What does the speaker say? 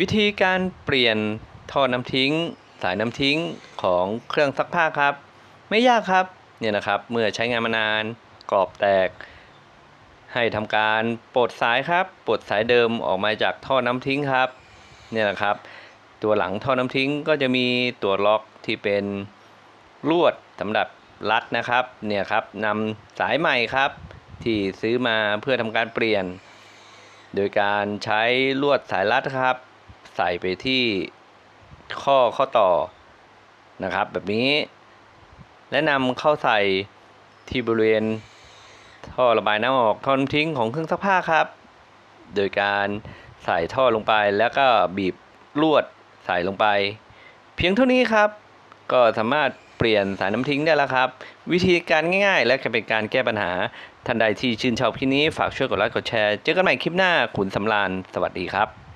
วิธีการเปลี่ยนท่อน้ำทิ้ง สายน้ำทิ้งของเครื่องซักผ้าครับ ไม่ยากครับเนี่ยนะครับเมื่อใช้งานมานานกรอบแตก ให้ทำการปลดสายครับปลดสายเดิมออกมาจากท่อน้ำทิ้งครับเนี่ยนะครับ ตัวหลังท่อน้ำทิ้งก็จะมีตัวล็อกที่เป็นลวดสำหรับรัดนะครับเนี่ยครับนำสายใหม่ครับ ที่ซื้อมาเพื่อทำการเปลี่ยน โดยการใช้ลวดสายรัดครับ ใส่ไปที่ข้อข้อต่อนะครับ แบบนี้ และนำเข้าใส่ที่บริเวณท่อระบายน้ำออกท่อนทิ้งของเครื่องซักผ้าครับ โดยการใส่ท่อลงไปแล้วก็บีบลวดใส่ลงไป เพียงเท่านี้ครับ ก็สามารถเปลี่ยนสายน้ำทิ้งได้แล้วครับ วิธีการง่ายๆ และจะเป็นการแก้ปัญหาท่านใดที่ชื่นชอบคลิปนี้ฝากช่วยกดไลค์กดแชร์ เจอกันใหม่คลิปหน้าขุนสำรานสวัสดีครับ